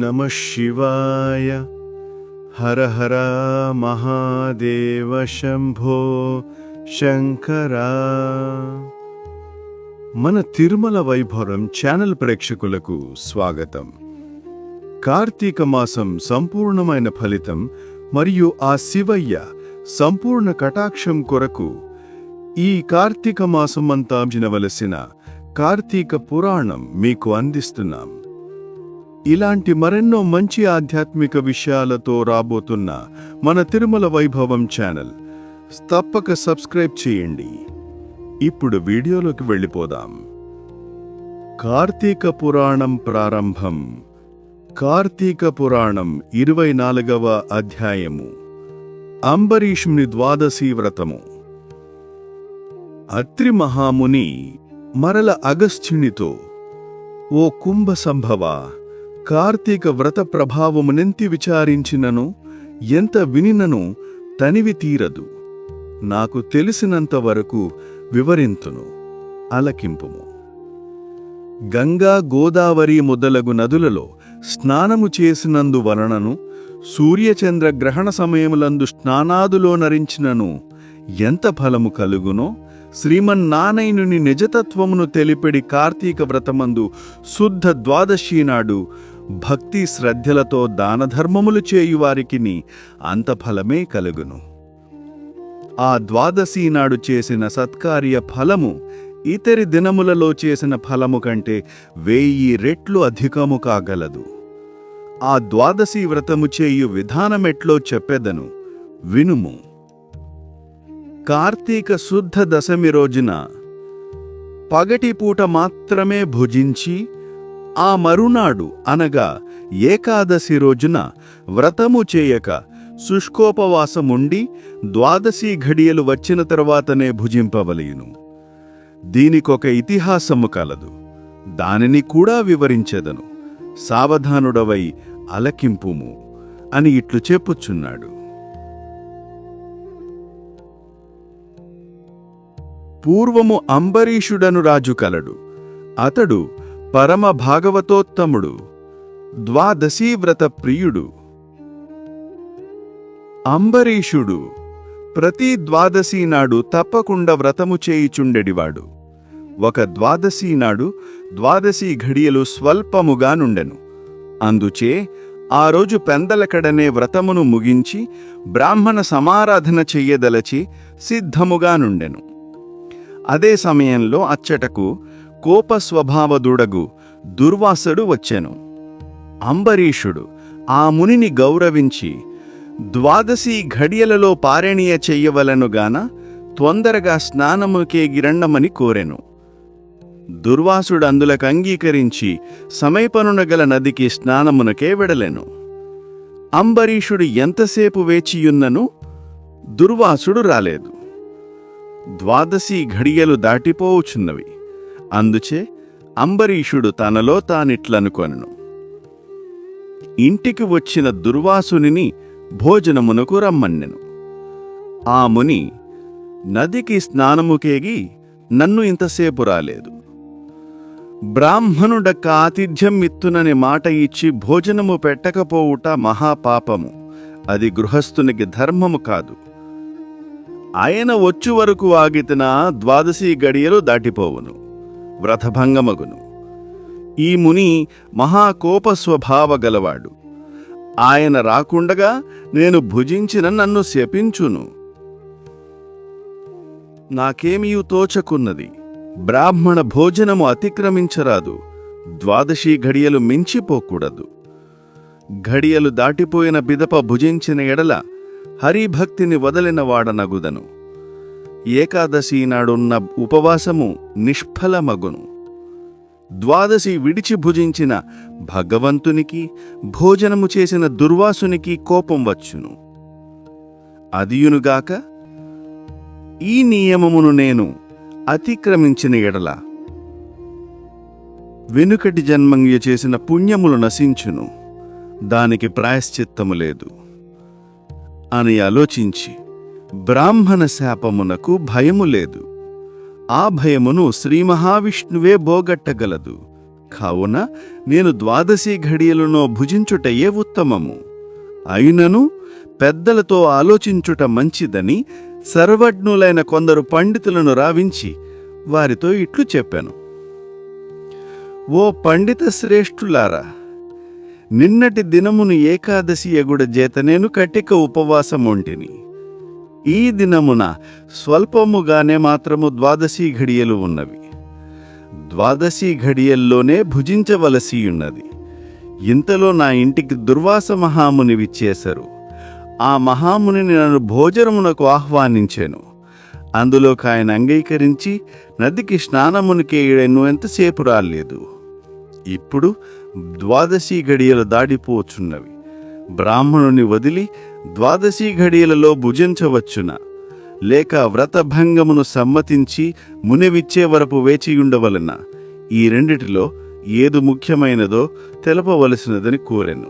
నమ శివాయ. హర హర మహాదేవ శంభో శంకరా. మన తిరుమల వైభవం ఛానల్ ప్రేక్షకులకు స్వాగతం. కార్తీక మాసం సంపూర్ణమైన ఫలితం మరియు ఆ శివయ్య సంపూర్ణ కటాక్షం కొరకు ఈ కార్తీక మాసమంతా వినవలసిన కార్తీక పురాణం మీకు అందిస్తున్నాం. ఇలాంటి మరెన్నో మంచి ఆధ్యాత్మిక విషయాలతో రాబోతున్న మన తిరుమల వైభవం ఛానల్. తప్పక సబ్స్క్రైబ్ చేయండి. ఇప్పుడు వీడియోలోకి వెళ్ళిపోదాం. కార్తీక పురాణం ప్రారంభం. కార్తీక పురాణం ఇరవై నాలుగవ అధ్యాయము. అంబరీషుని ద్వాదశీ వ్రతము. అత్రి మహాముని మరల అగస్త్యునితో ఓ కుంభ సంభవా! కార్తీక వ్రత ప్రభావమునెంతి విచారించినను ఎంత వినినను తనివి తీరదు. నాకు తెలిసినంత వరకు వివరింతును. అలకింపుము. గంగా గోదావరి మొదలగు నదులలో స్నానము చేసినందువలనను సూర్యచంద్ర గ్రహణ సమయములందు స్నానాదులో నరించినను ఎంత ఫలము కలుగునో శ్రీమన్నారాయణుని నిజతత్వమును తెలిపెడి కార్తీక వ్రతమందు శుద్ధ ద్వాదశి నాడు భక్తి శ్రద్ధలతో దానధర్మములు చేయువారికిని అంత ఫలమే కలుగును. ఆ ద్వాదశీ నాడు చేసిన సత్కార్య ఫలము ఇతరి దినములలో చేసిన ఫలము కంటే వెయ్యి రెట్లు అధికము కాగలదు. ఆ ద్వాదశి వ్రతము చేయు విధానమెట్లో చెప్పెదను. వినుము. కార్తీక శుద్ధ దశమి రోజున పగటిపూట మాత్రమే భుజించి ఆ మరునాడు అనగా ఏకాదశి రోజున వ్రతము చేయక శుష్కోపవాసముండి ద్వాదశి ఘడియలు వచ్చిన తరువాతనే భుజింపవలయును. దీనికొక ఇతిహాసము కలదు. దానిని కూడా వివరించెదను. సావధానుడవై అలకింపుము అని ఇట్లు చెప్పుచున్నాడు. పూర్వము అంబరీషుడను రాజు కలడు. అతడు పరమ భాగవతోత్తముడు ద్వాదశీవ్రత ప్రియుడు అంబరీషుడు ప్రతి ద్వాదశి నాడు తప్పకుండా వ్రతము చేయుచుండెడివాడు. ఒక ద్వాదశి నాడు ద్వాదశి ఘడియలు స్వల్పముగా నుండెను. అందుచే ఆ రోజు పెందలకడనే వ్రతమును ముగించి బ్రాహ్మణ సమారాధన చెయ్యదలచి సిద్ధముగా నుండెను. అదే సమయంలో అచ్చటకు కోప స్వభావదుడగు దుర్వాసుడు వచ్చెను. అంబరీషుడు ఆ మునిని గౌరవించి ద్వాదశి ఘడియలలో పారేణీయ చెయ్యవలనుగాన తొందరగా స్నానముకే గిరణమని కోరెను. దుర్వాసుడు అందులకు అంగీకరించి సమీపనునగల నదికి స్నానమునకే వెడలెను. అంబరీషుడు ఎంతసేపు వేచియున్నను దుర్వాసుడు రాలేదు. ద్వాదశి ఘడియలు దాటిపోవుచున్నవి. అందుచే అంబరీషుడు తనలో తానిట్లనుకొనను. ఇంటికి వచ్చిన దుర్వాసునిని భోజనమునకు రమ్మన్నెను. ఆ ముని నదికి స్నానముకేగి నన్ను ఇంతసేపు రాలేదు. బ్రాహ్మణుడక్క ఆతిథ్యం ఇత్తునని మాట ఇచ్చి భోజనము పెట్టకపోవుట మహాపాపము. అది గృహస్థునికి ధర్మము కాదు. ఆయన వచ్చు వరకు ఆగితిన ద్వాదశి గడియలు దాటిపోవును. వ్రతభంగమగును. ఈ ముని మహాకోప స్వభావ గలవాడు. ఆయన రాకుండగా నేను భుజించిన నన్ను శపించును. నాకేమీయు తోచకున్నది? బ్రాహ్మణ భోజనము అతిక్రమించరాదు. ద్వాదశీ ఘడియలు మించిపోకూడదు. ఘడియలు దాటిపోయిన బిదప భుజించిన ఎడల హరిభక్తిని వదలిన వాడనగుదను ఏకాదశి నాడున్న ఉపవాసము నిష్ఫలమగును. ద్వాదశి విడిచి భుజించిన భగవంతునికి భోజనము చేసిన దుర్వాసునికి కోపం వచ్చును. అదియునుగాక ఈ నియమమును నేను అతిక్రమించిన ఎడల వెనుకటి జన్మంగ్య చేసిన పుణ్యములు నశించును. దానికి ప్రాయశ్చిత్తము లేదు. అని ఆలోచించి బ్రాహ్మణ శాపమునకు భయము లేదు. ఆ భయమును శ్రీ మహావిష్ణువే బోగట్టగలదు. కావున నేను ద్వాదశీ ఘడియలను భుజించుటయే ఉత్తమము. అయినను పెద్దలతో ఆలోచించుట మంచిదని సర్వజ్ఞులైన కొందరు పండితులను రావించి వారితో ఇట్లు చెప్పాను. ఓ పండిత శ్రేష్ఠులారా నిన్నటి దినమును ఏకాదశి ఎగుడ చేత నేను కటిక ఉపవాసముంటిని. ఈ దినమున స్వల్పముగానే మాత్రము ద్వాదశీ ఘడియలు ఉన్నవి. ద్వాదశి ఘడియల్లోనే భుజించవలసి ఉన్నది ఇంతలో నా ఇంటికి దుర్వాస మహాముని విచ్చేశారు ఆ మహామునిని నన్ను భోజనమునకు ఆహ్వానించాను. అందులోకి ఆయన అంగీకరించి నదికి స్నానమునికే ఈడెను ఎంతసేపు రాలేదు. ఇప్పుడు ద్వాదశి ఘడియలు దాడిపోచున్నవి. బ్రాహ్మణుని వదిలి ద్వాదశి ఘడియలలో భుజించవచ్చున. లేక వ్రతభంగమును సమ్మతించి మునివిచ్చే వరపు వేచియుండవలన. ఈ రెండిటిలో ఏదు ముఖ్యమైనదో తెలపవలసినదని కోరెను.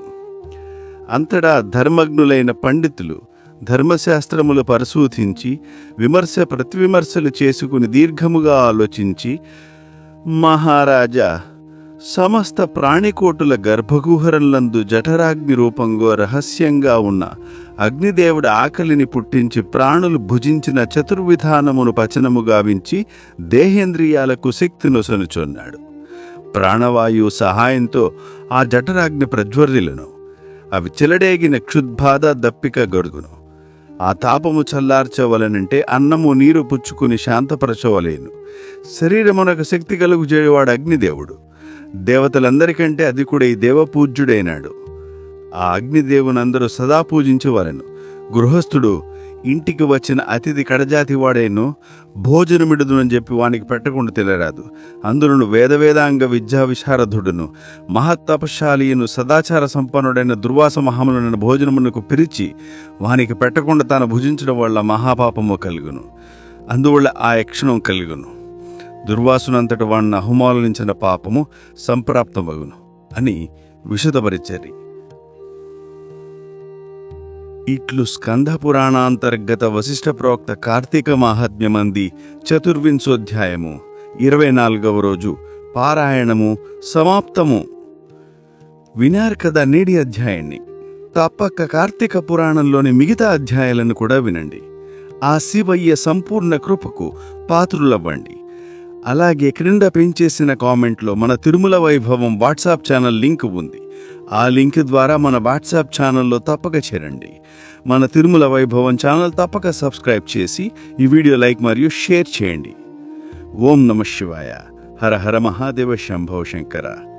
అంతటా ధర్మజ్ఞులైన పండితులు ధర్మశాస్త్రములు పరిశోధించి విమర్శ ప్రతివిమర్శలు చేసుకుని దీర్ఘముగా ఆలోచించి మహారాజా సమస్త ప్రాణికోటుల గర్భగుహరంలందు జఠరాగ్ని రూపంగా రహస్యంగా ఉన్న అగ్నిదేవుడి ఆకలిని పుట్టించి ప్రాణులు భుజించిన చతుర్విధానమును పచనము గావించి దేహేంద్రియాలకు శక్తినొసనుచున్నాడు ప్రాణవాయువు సహాయంతో ఆ జఠరాగ్ని ప్రజ్వరిలను. అవి చిలడేగిన క్షుద్బాధ దప్పిక గొడుగును. ఆ తాపము చల్లార్చవలనంటే అన్నము నీరు పుచ్చుకుని శాంతపరచవలేను. శరీరమునకు శక్తి కలుగు చేయవాడు అగ్నిదేవుడు దేవతలందరికంటే అధికుడై దేవపూజ్యుడైనాడు. ఆ అగ్నిదేవునందరూ సదా పూజించవలెను గృహస్థుడు ఇంటికి వచ్చిన అతిథి కడజాతి వాడేను భోజనమిడుదునని చెప్పి వానికి పెట్టకుండా తినరాదు. అందులోను వేదవేదాంగ విద్యా విశారదుడును మహత్తపశాలియును సదాచార సంపన్నుడైన దుర్వాస మహాములను భోజనమునకు పిలిచి వానికి పెట్టకుండా తాను భుజించడం వల్ల మహాపాపము కలుగును. అందువల్ల ఆ యక్షణం కలుగును. దుర్వాసునంతటి వాణ్ణి అహుమాలించిన పాపము సంప్రాప్తమగును అని విషదపరిచరి ఇట్లు స్కంద పురాణాంతర్గత వశిష్ఠ ప్రోక్త కార్తీక మాహాత్మ్యమంది చతుర్వింశోధ్యాయము ఇరవై నాలుగవ రోజు పారాయణము సమాప్తము. వినారు కదా నేడి అధ్యాయాన్ని. తప్పక కార్తీక పురాణంలోని మిగతా అధ్యాయాలను కూడా వినండి. ఆ శివయ్య సంపూర్ణ కృపకు పాత్రులవ్వండి. అలాగే క్రింద పెంచేసిన కామెంట్లో మన తిరుమల వైభవం వాట్సాప్ ఛానల్ లింక్ ఉంది. ఆ లింక్ ద్వారా మన వాట్సాప్ ఛానల్లో తప్పక చేరండి. మన తిరుమల వైభవం ఛానల్ తప్పక సబ్స్క్రైబ్ చేసి ఈ వీడియో లైక్ మరియు షేర్ చేయండి. ఓం నమ శివాయ. హర హర మహాదేవ శంభవ శంకర.